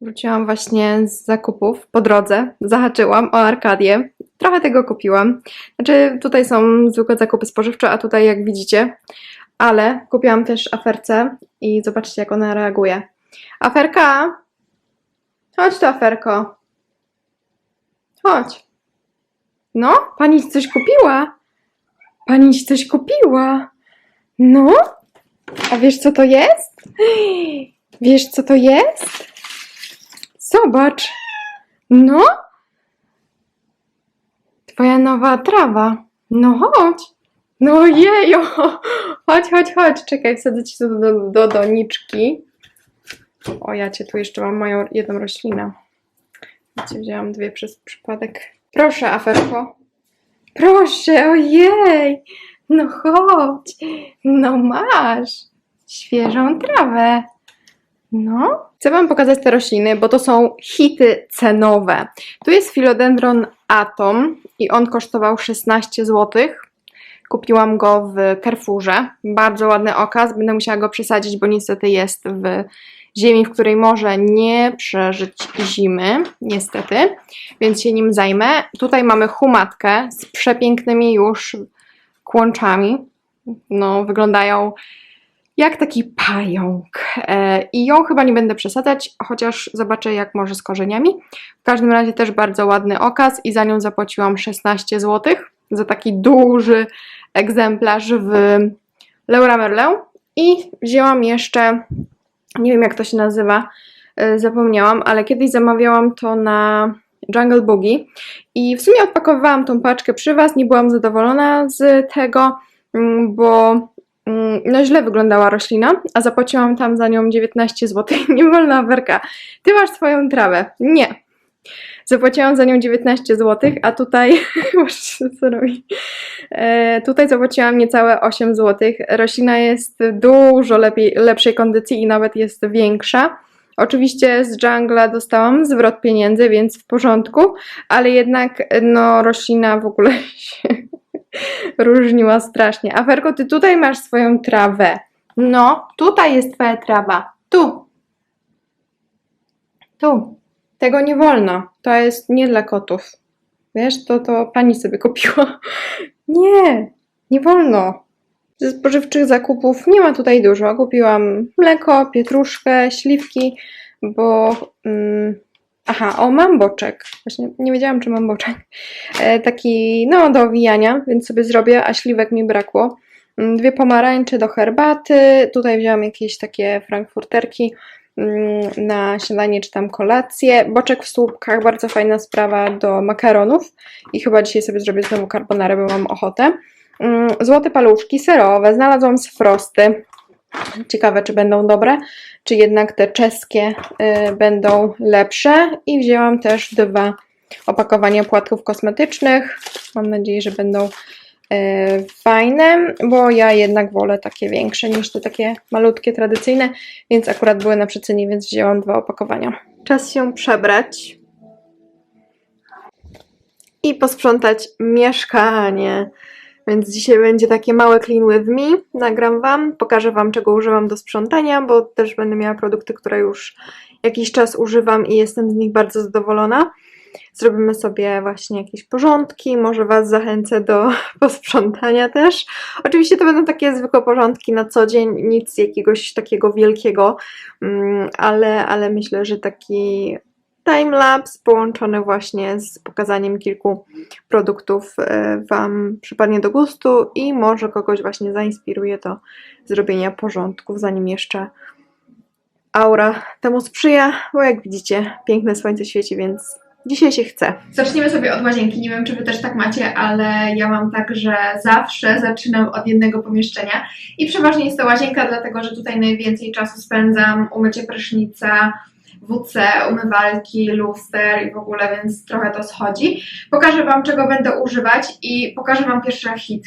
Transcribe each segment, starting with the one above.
Wróciłam właśnie z zakupów po drodze. Zahaczyłam o Arkadię. Trochę tego kupiłam. Znaczy, tutaj są zwykłe zakupy spożywcze, a tutaj, jak widzicie, ale kupiłam też aferce i zobaczcie, jak ona reaguje. Aferka! Chodź tu, aferko. Chodź. No, pani coś kupiła. Pani ci coś kupiła. No? A wiesz, co to jest? Wiesz, co to jest? Zobacz. No? Twoja nowa trawa. No chodź. No jejo. Chodź, chodź, chodź. Czekaj, wsadzę ci do, do, do doniczki. O, ja cię tu jeszcze mam moją jedną roślinę. Wiecie, wzięłam dwie przez przypadek. Proszę, aferko. Proszę, ojej. No chodź. No masz. Świeżą trawę. No. Chcę Wam pokazać te rośliny, bo to są hity cenowe. Tu jest Philodendron Atom i on kosztował 16 zł. Kupiłam go w Carrefourze. Bardzo ładny okaz. Będę musiała go przesadzić, bo niestety jest w ziemi, w której może nie przeżyć zimy. Niestety. Więc się nim zajmę. Tutaj mamy humatkę z przepięknymi już kłączami. No, wyglądają jak taki pająk. E, I ją chyba nie będę przesadzać, chociaż zobaczę jak może z korzeniami. W każdym razie też bardzo ładny okaz i za nią zapłaciłam 16 zł za taki duży egzemplarz w Leura Merlin. I wzięłam jeszcze, nie wiem jak to się nazywa, e, zapomniałam, ale kiedyś zamawiałam to na Jungle Boogie i w sumie odpakowywałam tą paczkę przy Was, nie byłam zadowolona z tego, mm, bo no źle wyglądała roślina, a zapłaciłam tam za nią 19 zł. Nie wolna werka. Ty masz swoją trawę. Nie. Zapłaciłam za nią 19 zł, a tutaj co robi. E, tutaj zapłaciłam niecałe 8 zł. Roślina jest dużo lepiej, lepszej kondycji i nawet jest większa. Oczywiście z Jungla dostałam zwrot pieniędzy, więc w porządku, ale jednak no roślina w ogóle się różniła strasznie. Aferko, ty tutaj masz swoją trawę. No, tutaj jest twoja trawa. Tu. Tu. Tego nie wolno. To jest nie dla kotów. Wiesz, to, to pani sobie kupiła. Nie, nie wolno. Ze spożywczych zakupów nie ma tutaj dużo. Kupiłam mleko, pietruszkę, śliwki, bo. Mm, aha, o, mam boczek. Właśnie nie wiedziałam, czy mam boczek. E, taki, no, do owijania, więc sobie zrobię, a śliwek mi brakło. Mm, Dwie pomarańcze do herbaty. Tutaj wzięłam jakieś takie frankfurterki mm, na śniadanie czy tam kolację. Boczek w słupkach, bardzo fajna sprawa do makaronów. I chyba dzisiaj sobie zrobię znowu carbonarę, bo mam ochotę. Mm, Złote paluszki serowe. Znalazłam z Frosty. Ciekawe, czy będą dobre, czy jednak te czeskie y, będą lepsze. I wzięłam też dwa opakowania płatków kosmetycznych. Mam nadzieję, że będą y, fajne, bo ja jednak wolę takie większe niż te takie malutkie, tradycyjne, więc akurat były na przecenie, więc wzięłam dwa opakowania. Czas się przebrać i posprzątać mieszkanie. Więc dzisiaj będzie takie małe clean with me. Nagram Wam, pokażę Wam, czego używam do sprzątania, bo też będę miała produkty, które już jakiś czas używam i jestem z nich bardzo zadowolona. Zrobimy sobie właśnie jakieś porządki, może Was zachęcę do posprzątania też. Oczywiście to będą takie zwykłe porządki na co dzień, nic jakiegoś takiego wielkiego, mm, ale, ale myślę, że taki timelapse połączony właśnie z pokazaniem kilku produktów e, Wam przypadnie do gustu i może kogoś właśnie zainspiruje do zrobienia porządków, zanim jeszcze aura temu sprzyja, bo jak widzicie, piękne słońce świeci, więc dzisiaj się chce. Zaczniemy sobie od łazienki. Nie wiem, czy Wy też tak macie, ale ja mam tak, że zawsze zaczynam od jednego pomieszczenia i przeważnie jest to łazienka, dlatego że tutaj najwięcej czasu spędzam, umycie prysznica, WC, umywalki, luster i w ogóle, więc trochę to schodzi. Pokażę Wam, czego będę używać i pokażę Wam pierwszy hit.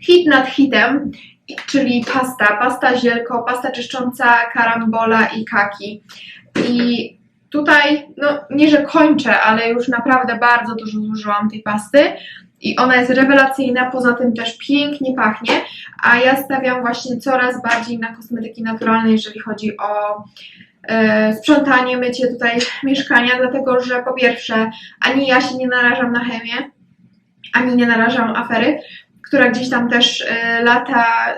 Hit nad hitem, czyli pasta, pasta zielko, pasta czyszcząca, karambola i kaki. I tutaj, no nie, że kończę, ale już naprawdę bardzo dużo zużyłam tej pasty. I ona jest rewelacyjna, poza tym też pięknie pachnie, a ja stawiam właśnie coraz bardziej na kosmetyki naturalne, jeżeli chodzi o sprzątanie, mycie tutaj mieszkania, dlatego że po pierwsze ani ja się nie narażam na chemię, ani nie narażam afery, która gdzieś tam też e, lata, e,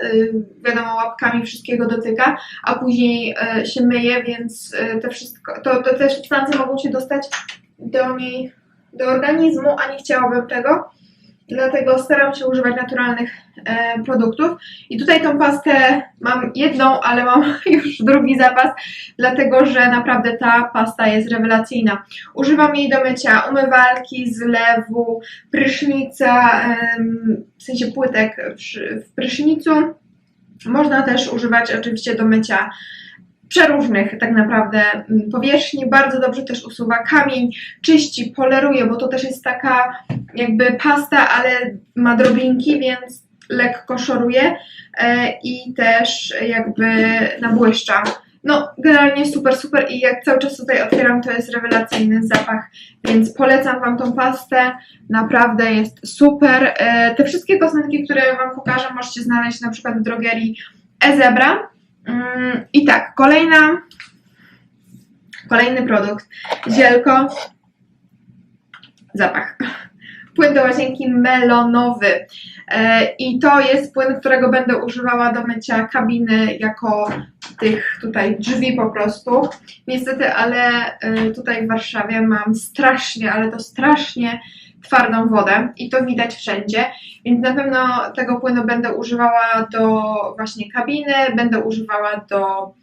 wiadomo, łapkami wszystkiego dotyka, a później e, się myje, więc e, to wszystko, to, to te substancje mogą się dostać do niej, do organizmu, a nie chciałabym tego. Dlatego staram się używać naturalnych e, produktów. I tutaj tą pastę mam jedną, ale mam już drugi zapas, dlatego że naprawdę ta pasta jest rewelacyjna. Używam jej do mycia umywalki, zlewu, prysznica, em, w sensie płytek przy, w prysznicu. Można też używać oczywiście do mycia przeróżnych tak naprawdę mm, powierzchni. Bardzo dobrze też usuwa kamień, czyści, poleruje, bo to też jest taka jakby pasta, ale ma drobinki, więc lekko szoruje e, i też jakby nabłyszcza. No, generalnie super, super i jak cały czas tutaj otwieram, to jest rewelacyjny zapach, więc polecam Wam tą pastę, naprawdę jest super. E, te wszystkie kosmetyki, które Wam pokażę, możecie znaleźć na przykład w drogerii Ezebra. Mm, I tak, kolejna, kolejny produkt, zielko, zapach. Płyn do łazienki melonowy. E, I to jest płyn, którego będę używała do mycia kabiny jako tych tutaj drzwi po prostu. Niestety, ale e, tutaj w Warszawie mam strasznie, ale to strasznie twardą wodę i to widać wszędzie, więc na pewno tego płynu będę używała do właśnie kabiny, będę używała do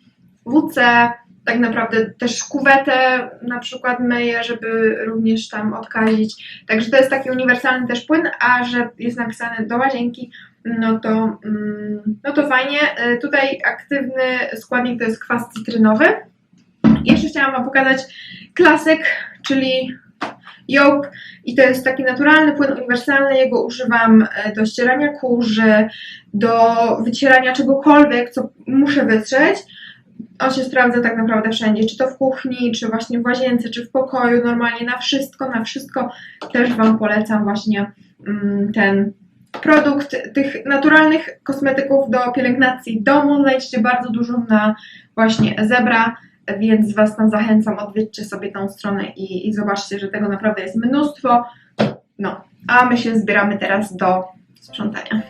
WC, tak naprawdę też kuwetę na przykład myję, żeby również tam odkazić. Także to jest taki uniwersalny też płyn, a że jest napisane do łazienki, no to, mm, no to fajnie. Y, Tutaj aktywny składnik to jest kwas cytrynowy. Jeszcze chciałam Wam pokazać klasyk, czyli Joke i to jest taki naturalny płyn uniwersalny, jego używam e, do ścierania kurze, do wycierania czegokolwiek, co muszę wytrzeć. On się sprawdza tak naprawdę wszędzie, czy to w kuchni, czy właśnie w łazience, czy w pokoju, normalnie na wszystko, na wszystko też Wam polecam właśnie mm, ten produkt. Tych naturalnych kosmetyków do pielęgnacji domu znajdziecie bardzo dużo na właśnie Zebra, więc Was tam zachęcam, odwiedźcie sobie tą stronę i, i zobaczcie, że tego naprawdę jest mnóstwo. No, a my się zbieramy teraz do sprzątania.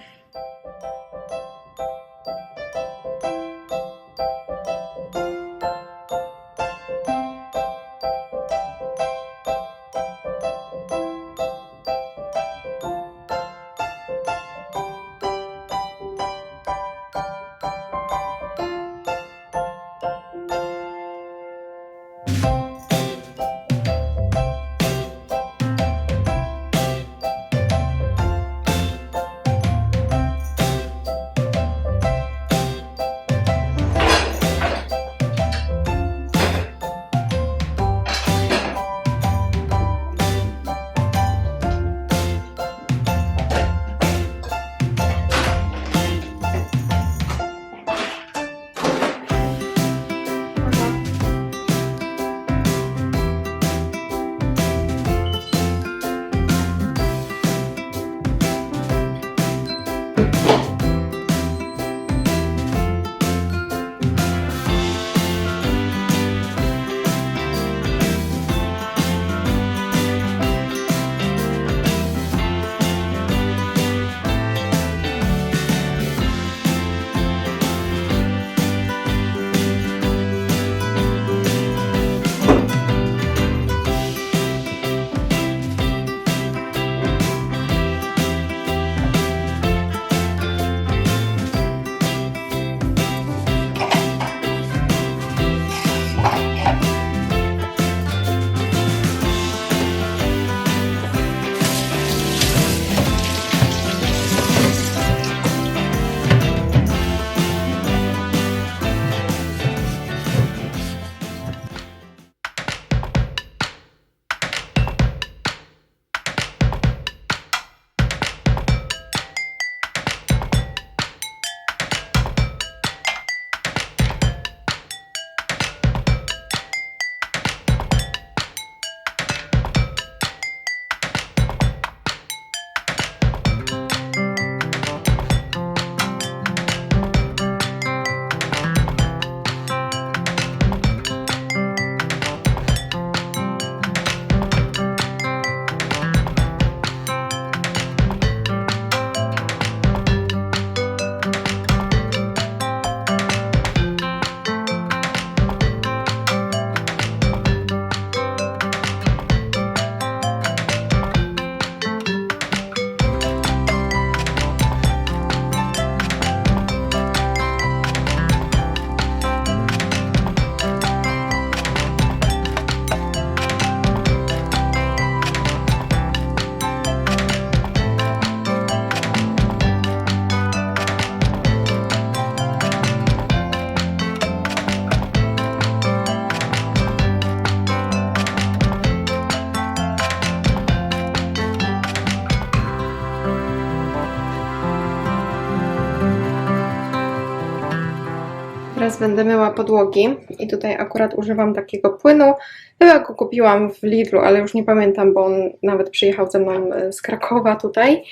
Będę myła podłogi i tutaj akurat używam takiego płynu. Chyba go kupiłam w Lidlu, ale już nie pamiętam, bo on nawet przyjechał ze mną e, z Krakowa tutaj.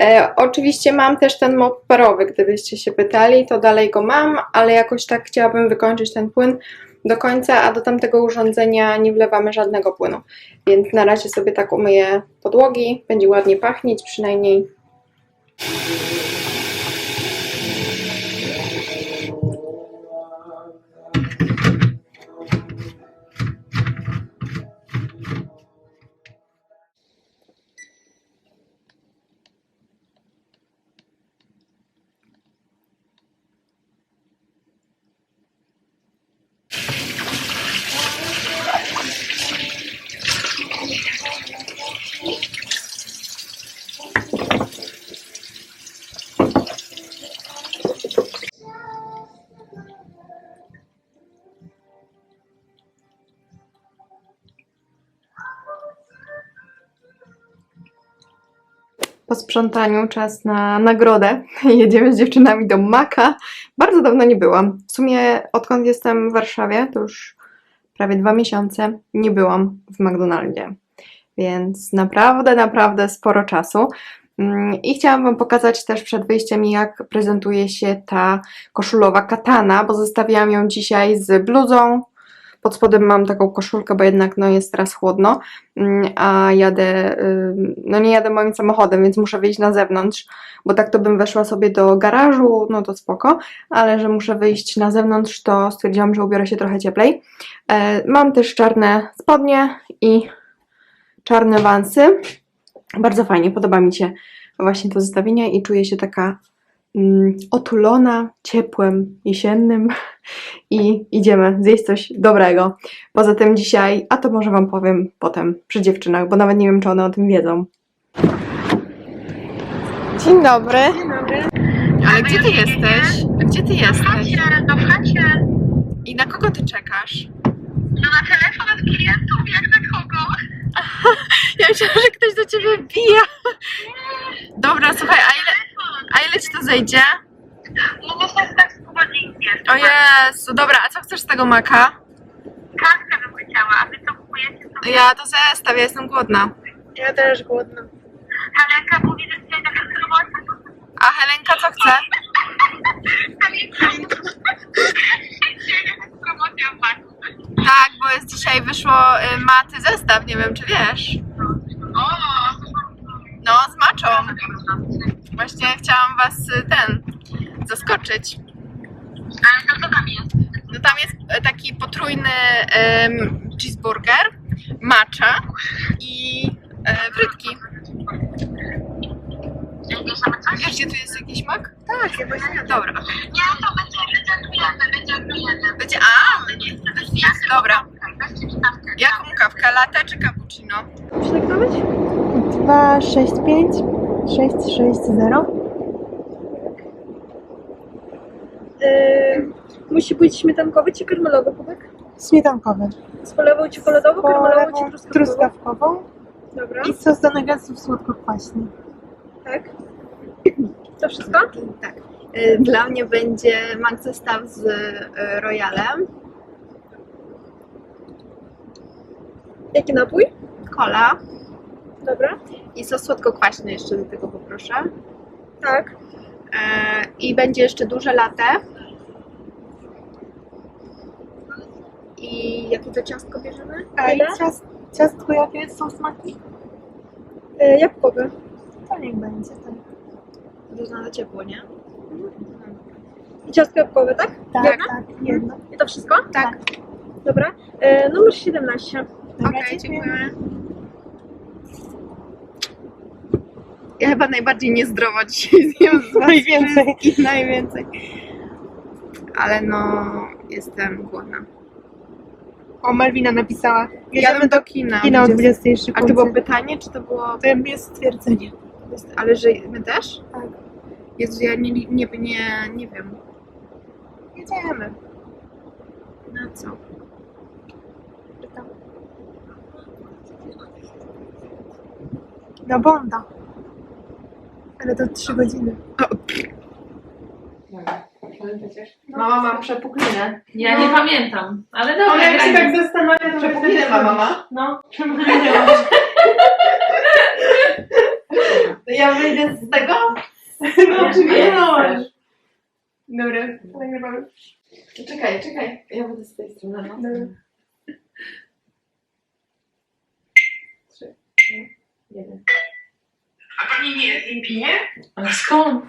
E, oczywiście mam też ten mop parowy, gdybyście się pytali, to dalej go mam, ale jakoś tak chciałabym wykończyć ten płyn do końca, a do tamtego urządzenia nie wlewamy żadnego płynu. Więc na razie sobie tak umyję podłogi, będzie ładnie pachnieć przynajmniej. Po sprzątaniu czas na nagrodę. Jedziemy z dziewczynami do Maka. Bardzo dawno nie byłam. W sumie odkąd jestem w Warszawie, to już prawie dwa miesiące, nie byłam w McDonaldzie. Więc naprawdę, naprawdę sporo czasu. Mm, I chciałam Wam pokazać też przed wyjściem, jak prezentuje się ta koszulowa katana, bo zestawiałam ją dzisiaj z bluzą. Pod spodem mam taką koszulkę, bo jednak no, jest teraz chłodno, Mm, a jadę, no nie jadę moim samochodem, więc muszę wyjść na zewnątrz, bo tak to bym weszła sobie do garażu, no to spoko, ale że muszę wyjść na zewnątrz, to stwierdziłam, że ubiorę się trochę cieplej. E, mam też czarne spodnie i czarne wansy. Bardzo fajnie, podoba mi się właśnie to zestawienie i czuję się taka mm, otulona ciepłem jesiennym i idziemy zjeść coś dobrego. Poza tym dzisiaj, a to może Wam powiem potem przy dziewczynach, bo nawet nie wiem, czy one o tym wiedzą. Dzień dobry. Dzień dobry. Ale gdzie Ty jesteś? Gdzie Ty jesteś? chacie, no w chacie. I na kogo Ty czekasz? No na telefon od klientów, jak na kogo? Ja myślałam, że ktoś do Ciebie bije. Dobra, słuchaj, a ile, a ile Ci to zejdzie? No bo są tak jest. O Jezu, dobra, a co chcesz z tego maka? Kaskę bym chciała, a wy co kupujecie sobie? Ja to zestaw, ja jestem głodna. Ja też głodna. Helenka mówi, że dzisiaj taka promocja. A Helenka co chce? Helenka Dzisiaj promocja w. Tak, bo jest dzisiaj wyszło y, maty zestaw, nie wiem czy wiesz. O! No, z maczą. Właśnie chciałam was y, ten zaskoczyć. Ale to co tam jest? No tam jest y, taki potrójny ym, cheeseburger, macza i y, frytki. Wiesz, gdzie tu jest jakiś mak? Tak, ja właśnie Dobra. Nie, to będzie wyciągnięte, wyciągnięte. Będzie, a, będzie, dobra. Jaką kawkę, latte czy cappuccino? Przelektować? 2, 6, 5, 6, 6, 0. Yy, musi być śmietankowy czy karmelowy kubek? Śmietankowy. Z polewą czekoladową, karmelową czy truskawkową? truskawkową Dobra, i sos do nuggetsów słodko-kwaśny. tak. To wszystko? Tak. Y, Dla mnie będzie mak zestaw z y, royalem, Jaki napój? cola Dobra, i sos słodko-kwaśny jeszcze do tego poproszę. tak. I będzie jeszcze duże latte. I jakie to ciastko bierzemy? A Ile? ciast, ciastko jakie są smaki? Yy, jabłkowy. To niech będzie. Tak, To jest na ciepło, nie? I ciastko jabłkowe, tak? tak, Jedno? tak jedno. I to wszystko? Tak. Dobra. Yy, numer 17. Dobra, Okej, dziękuję. dziękuję. Ja chyba najbardziej niezdrowo dzisiaj zjem z Najwięcej. wszystkich, najwięcej. Ale no, jestem głodna. O, Malwina napisała. Jadę do kina. Kina o Będzie- 20 A to było pytanie, czy to było... To jest stwierdzenie. Ale że my też? Tak. Jezu, ja nie, nie, nie, nie wiem. Jedziemy. Na co? Do Bonda. Ale to 3 godziny. Przecież. Mama ma przepuklinę. Ja nie pamiętam, ale dobra, jak się grajmy. tak zastanawia, to przepuklinę ma mama. No, To ja wyjdę z tego? no oczywiście. No. Dobra, nagrywamy. Czekaj, czekaj. Ja będę z tej strony. No. Trzy, dwa, jeden. A pani nie, nie pije? Ale skąd?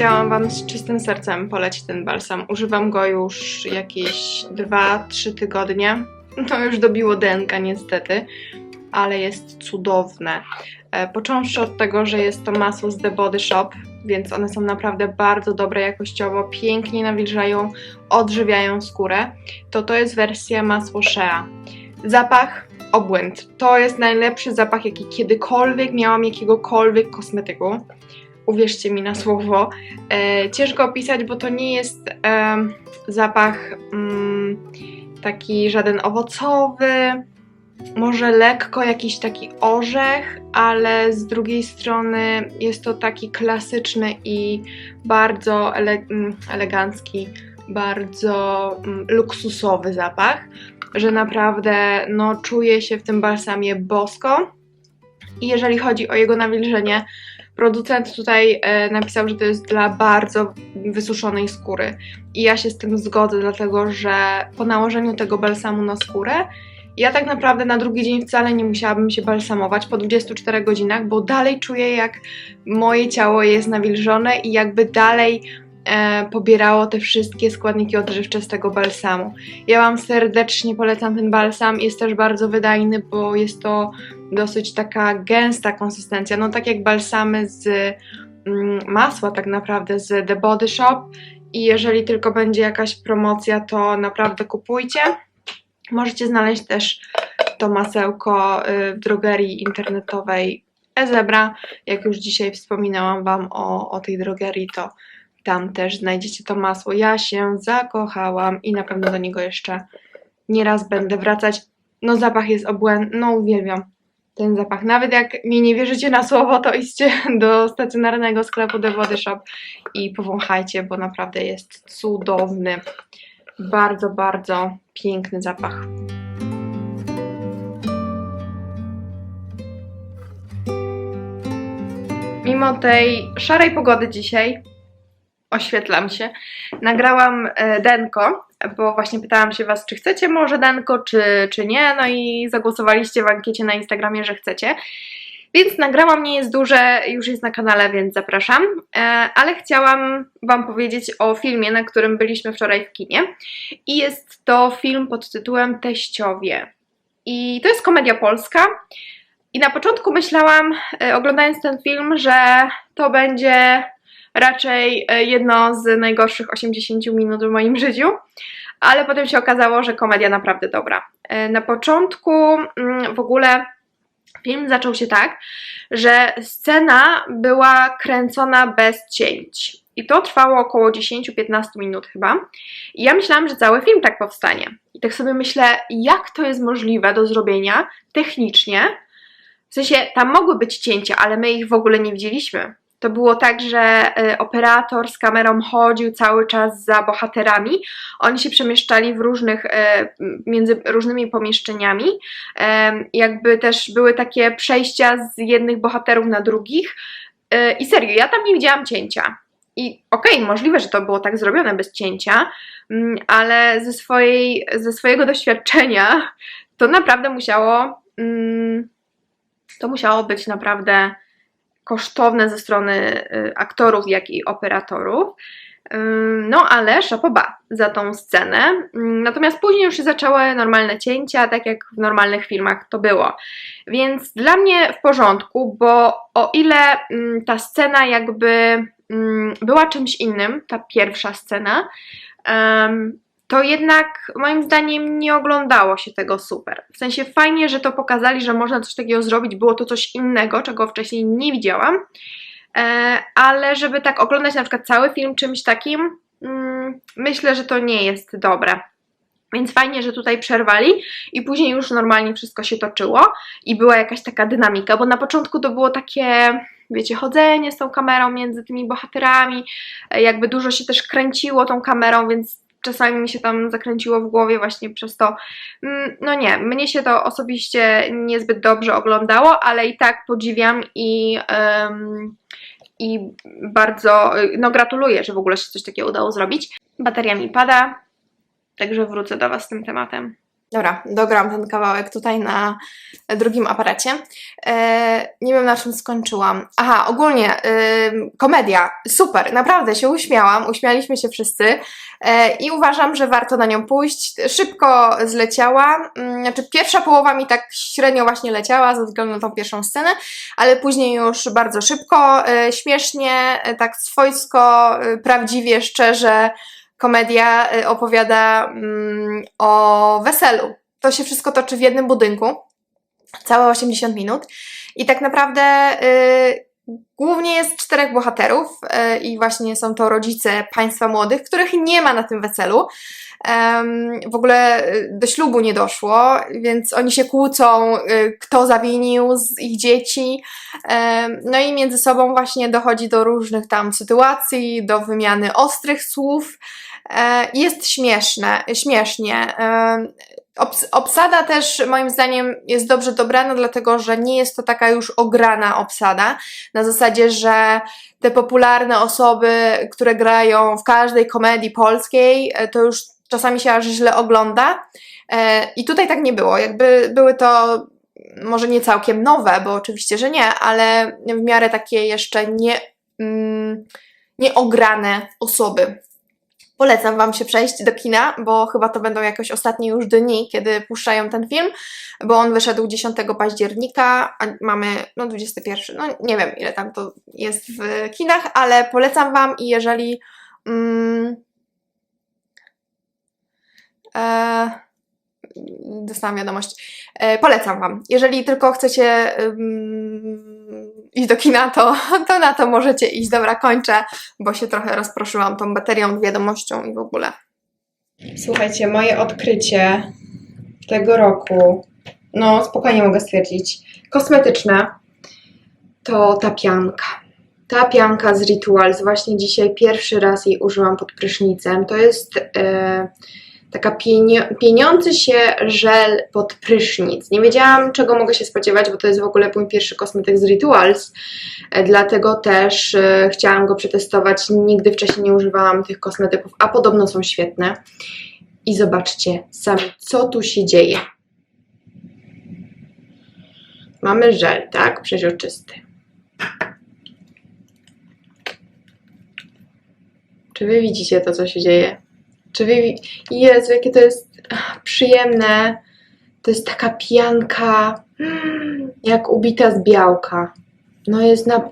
Chciałam Wam z czystym sercem polecić ten balsam. Używam go już jakieś 2-3 tygodnie. No już dobiło denka niestety, ale jest cudowne. E, Począwszy od tego, że jest to masło z The Body Shop, więc one są naprawdę bardzo dobre jakościowo, pięknie nawilżają, odżywiają skórę, to to jest wersja masło Shea. Zapach obłęd. To jest najlepszy zapach, jaki kiedykolwiek miałam jakiegokolwiek kosmetyku. Uwierzcie mi na słowo. E, ciężko opisać, bo to nie jest em, zapach mm, taki żaden owocowy, może lekko jakiś taki orzech, ale z drugiej strony jest to taki klasyczny i bardzo ele mm, elegancki, bardzo mm, luksusowy zapach, że naprawdę no, czuję się w tym balsamie bosko. I jeżeli chodzi o jego nawilżenie, producent tutaj e, napisał, że to jest dla bardzo wysuszonej skóry. I ja się z tym zgodzę, dlatego że po nałożeniu tego balsamu na skórę, ja tak naprawdę na drugi dzień wcale nie musiałabym się balsamować po 24 godzinach, bo dalej czuję, jak moje ciało jest nawilżone i jakby dalej e, pobierało te wszystkie składniki odżywcze z tego balsamu. Ja Wam serdecznie polecam ten balsam, jest też bardzo wydajny, bo jest to dosyć taka gęsta konsystencja, no tak jak balsamy z mm, masła tak naprawdę z The Body Shop i jeżeli tylko będzie jakaś promocja, to naprawdę kupujcie. Możecie znaleźć też to masełko y, w drogerii internetowej Ezebra. Jak już dzisiaj wspominałam Wam o, o tej drogerii, to tam też znajdziecie to masło. Ja się zakochałam i na pewno do niego jeszcze nieraz będę wracać. No zapach jest obłędny, no uwielbiam ten zapach. Nawet jak mi nie wierzycie na słowo, to idźcie do stacjonarnego sklepu The Body Shop i powąchajcie, bo naprawdę jest cudowny. Bardzo, bardzo piękny zapach. Mimo tej szarej pogody dzisiaj, oświetlam się, nagrałam e, denko, bo właśnie pytałam się Was, czy chcecie może denko, czy, czy nie, no i zagłosowaliście w ankiecie na Instagramie, że chcecie. Więc nagrałam, nie jest duże, już jest na kanale, więc zapraszam. E, ale chciałam Wam powiedzieć o filmie, na którym byliśmy wczoraj w kinie. I jest to film pod tytułem Teściowie. I to jest komedia polska. I na początku myślałam, e, oglądając ten film, że to będzie raczej e, jedno z najgorszych 80 minut w moim życiu, ale potem się okazało, że komedia naprawdę dobra. E, Na początku mm, w ogóle film zaczął się tak, że scena była kręcona bez cięć. I to trwało około 10-15 minut chyba. I ja myślałam, że cały film tak powstanie. I tak sobie myślę, jak to jest możliwe do zrobienia technicznie. W sensie, tam mogły być cięcia, ale my ich w ogóle nie widzieliśmy. To było tak, że y, operator z kamerą chodził cały czas za bohaterami. Oni się przemieszczali w różnych, y, między różnymi pomieszczeniami. Jakby też były takie przejścia z jednych bohaterów na drugich. Y, I serio, ja tam nie widziałam cięcia. I okej, możliwe, że to było tak zrobione bez cięcia, mm, ale ze, swojej, ze swojego doświadczenia to naprawdę musiało. mm, To musiało być naprawdę kosztowne ze strony y, aktorów, jak i operatorów. No ale szapoba za tą scenę. Natomiast później już się zaczęły normalne cięcia, tak jak w normalnych filmach to było. Więc dla mnie w porządku, bo o ile ta scena jakby była czymś innym, ta pierwsza scena, to jednak moim zdaniem nie oglądało się tego super. W sensie fajnie, że to pokazali, że można coś takiego zrobić, było to coś innego, czego wcześniej nie widziałam. E, ale żeby tak oglądać na przykład cały film czymś takim, mm, myślę, że to nie jest dobre. Więc fajnie, że tutaj przerwali i później już normalnie wszystko się toczyło i była jakaś taka dynamika, bo na początku to było takie, wiecie, chodzenie z tą kamerą między tymi bohaterami, e, jakby dużo się też kręciło tą kamerą, więc czasami mi się tam zakręciło w głowie właśnie przez to. Mm, No nie, mnie się to osobiście niezbyt dobrze oglądało, ale i tak podziwiam i em, i bardzo, no gratuluję, że w ogóle się coś takiego udało zrobić. Bateria mi pada, także wrócę do Was z tym tematem. Dobra, dogram ten kawałek tutaj na drugim aparacie. E, nie wiem na czym skończyłam. Aha, ogólnie ym, komedia, super, naprawdę się uśmiałam, uśmialiśmy się wszyscy e, i uważam, że warto na nią pójść. Szybko zleciała, mm, znaczy pierwsza połowa mi tak średnio właśnie leciała ze względu na tą pierwszą scenę, ale później już bardzo szybko, e, śmiesznie, e, tak swojsko, e, prawdziwie, szczerze komedia e, opowiada mm, o weselu. To się wszystko toczy w jednym budynku, całe 80 minut i tak naprawdę y, głównie jest czterech bohaterów y, i właśnie są to rodzice państwa młodych, których nie ma na tym weselu. W ogóle y, do ślubu nie doszło, więc oni się kłócą, y, kto zawinił z ich dzieci. No i między sobą właśnie dochodzi do różnych tam sytuacji, do wymiany ostrych słów. E, Jest śmieszne, śmiesznie. E, obs- Obsada też moim zdaniem jest dobrze dobrana, dlatego że nie jest to taka już ograna obsada. Na zasadzie, że te popularne osoby, które grają w każdej komedii polskiej, e, to już czasami się aż źle ogląda. I tutaj tak nie było. Jakby były to może nie całkiem nowe, bo oczywiście, że nie, ale w miarę takie jeszcze nie, mm, nieograne osoby. Polecam Wam się przejść do kina, bo chyba to będą jakoś ostatnie już dni, kiedy puszczają ten film, bo on wyszedł 10 października, a mamy no 21, no nie wiem ile tam to jest w kinach, ale polecam Wam i jeżeli mm, e, dostałam wiadomość, e, polecam Wam. Jeżeli tylko chcecie ym, iść do kina, to, to na to możecie iść. Dobra, kończę, bo się trochę rozproszyłam tą baterią, wiadomością i w ogóle. Słuchajcie, moje odkrycie tego roku, no spokojnie mogę stwierdzić, kosmetyczne, to ta pianka. Ta pianka z Rituals, właśnie dzisiaj pierwszy raz jej użyłam pod prysznicem. To jest e, taka pienio- pieniący się żel pod prysznic. Nie wiedziałam, czego mogę się spodziewać, bo to jest w ogóle mój pierwszy kosmetyk z Rituals, e, dlatego też e, chciałam go przetestować. Nigdy wcześniej nie używałam tych kosmetyków, a podobno są świetne. I zobaczcie sami, co tu się dzieje. Mamy żel, tak? Przeźroczysty. Czy wy widzicie to, co się dzieje? Czy wy... Jezu, jakie to jest ach, przyjemne. To jest taka pianka, mm, jak ubita z białka. No jest na...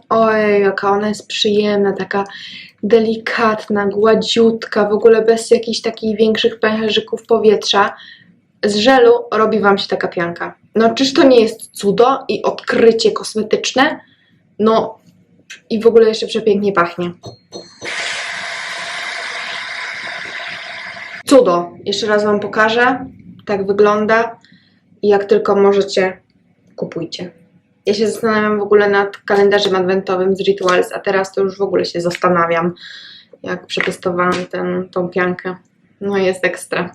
Jaka ona jest przyjemna, taka delikatna, gładziutka, w ogóle bez jakichś takich większych pęcherzyków powietrza. Z żelu robi Wam się taka pianka. No czyż to nie jest cudo i odkrycie kosmetyczne? No i w ogóle jeszcze przepięknie pachnie. Cudo. Jeszcze raz Wam pokażę. Tak wygląda. I jak tylko możecie, kupujcie. Ja się zastanawiam w ogóle nad kalendarzem adwentowym z Rituals, a teraz to już w ogóle się zastanawiam, jak przetestowałam ten, tą piankę. No jest ekstra.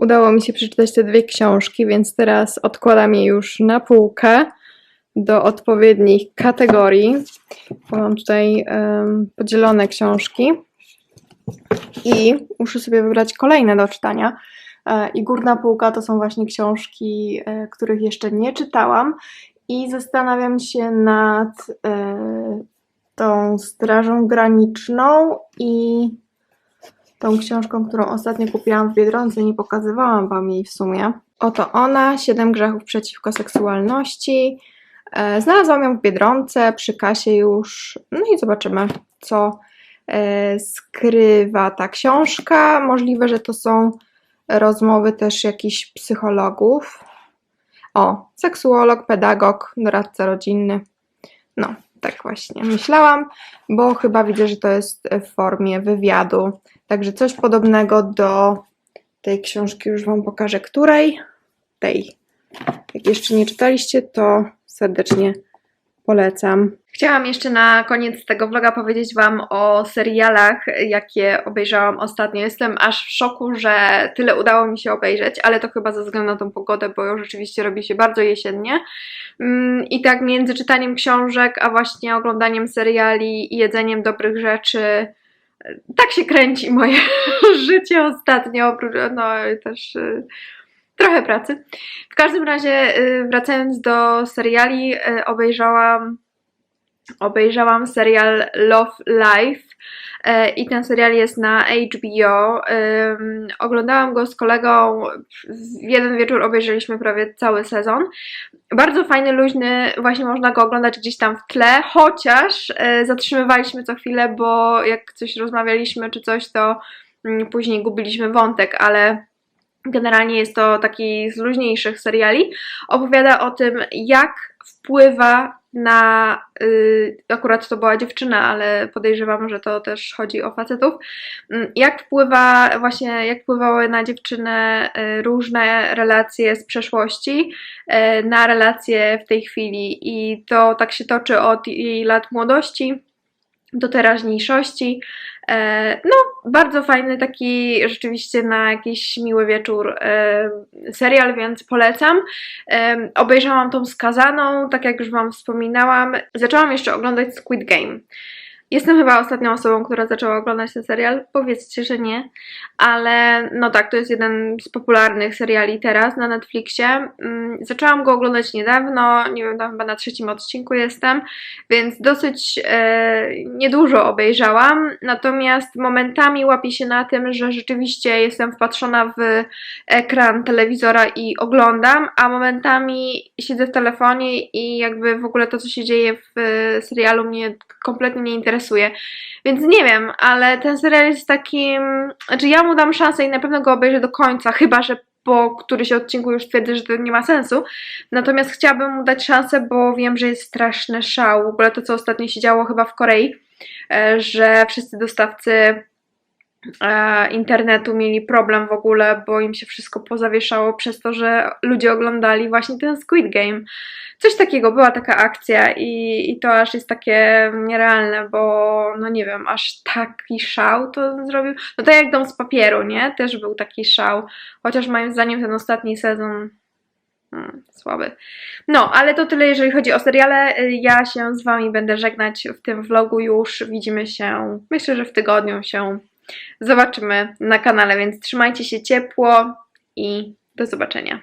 Udało mi się przeczytać te dwie książki, więc teraz odkładam je już na półkę do odpowiednich kategorii. Mam tutaj em, podzielone książki i muszę sobie wybrać kolejne do czytania. E, I górna półka to są właśnie książki, e, których jeszcze nie czytałam i zastanawiam się nad e, tą Strażą Graniczną i tą książką, którą ostatnio kupiłam w Biedronce, nie pokazywałam Wam jej w sumie. Oto ona, Siedem grzechów przeciwko seksualności. Znalazłam ją w Biedronce, przy kasie już, no i zobaczymy, co skrywa ta książka. Możliwe, że to są rozmowy też jakichś psychologów. O, seksuolog, pedagog, doradca rodzinny. No, tak właśnie myślałam, bo chyba widzę, że to jest w formie wywiadu. Także coś podobnego do tej książki, już Wam pokażę, której. Tej. Jak jeszcze nie czytaliście, to serdecznie polecam. Chciałam jeszcze na koniec tego vloga powiedzieć Wam o serialach, jakie obejrzałam ostatnio. Jestem aż w szoku, że tyle udało mi się obejrzeć, ale to chyba ze względu na tą pogodę, bo już rzeczywiście robi się bardzo jesiennie. Mm, I tak między czytaniem książek, a właśnie oglądaniem seriali i jedzeniem dobrych rzeczy, tak się kręci moje życie ostatnio, no też y, trochę pracy. W każdym razie, y, wracając do seriali, y, obejrzałam obejrzałam serial Love Life e, i ten serial jest na HBO. Oglądałam go z kolegą, w jeden wieczór obejrzeliśmy prawie cały sezon. Bardzo fajny, luźny, właśnie można go oglądać gdzieś tam w tle, chociaż zatrzymywaliśmy co chwilę, bo jak coś rozmawialiśmy czy coś, to mm, później gubiliśmy wątek, ale generalnie jest to taki z luźniejszych seriali. Opowiada o tym, jak wpływa na. y, akurat to była dziewczyna, ale podejrzewam, że to też chodzi o facetów. Mm, Jak wpływa, właśnie, jak wpływały na dziewczynę y, różne relacje z przeszłości y, na relacje w tej chwili. I to tak się toczy od jej lat młodości do teraźniejszości. E, No, bardzo fajny taki rzeczywiście na jakiś miły wieczór serial, więc polecam. Obejrzałam tą skazaną, tak jak już Wam wspominałam. Zaczęłam jeszcze oglądać Squid Game. Jestem chyba ostatnią osobą, która zaczęła oglądać ten serial. Powiedzcie, że nie. Ale no tak, to jest jeden z popularnych seriali teraz na Netflixie. Mm, Zaczęłam go oglądać niedawno, nie wiem, tam chyba na trzecim odcinku jestem, więc dosyć e, niedużo obejrzałam. Natomiast momentami łapię się na tym, że rzeczywiście jestem wpatrzona w ekran telewizora i oglądam, a momentami siedzę w telefonie i jakby w ogóle to, co się dzieje w e, serialu mnie kompletnie nie interesuje. Więc nie wiem, ale ten serial jest takim. Znaczy, ja mu dam szansę i na pewno go obejrzę do końca, chyba że po któryś odcinku już stwierdzę, że to nie ma sensu. Natomiast chciałabym mu dać szansę, bo wiem, że jest straszny szał. W ogóle to, co ostatnio się działo chyba w Korei, e, że wszyscy dostawcy internetu mieli problem w ogóle, bo im się wszystko pozawieszało przez to, że ludzie oglądali właśnie ten Squid Game. Coś takiego, była taka akcja i, i to aż jest takie nierealne, bo no nie wiem, aż taki szał to zrobił. No tak jak Dom z papieru, nie? Też był taki szał, chociaż moim zdaniem ten ostatni sezon Hmm, słaby. No, ale to tyle, jeżeli chodzi o seriale. Ja się z Wami będę żegnać w tym vlogu już. Widzimy się, myślę, że w tygodniu się zobaczymy na kanale, więc trzymajcie się ciepło i do zobaczenia.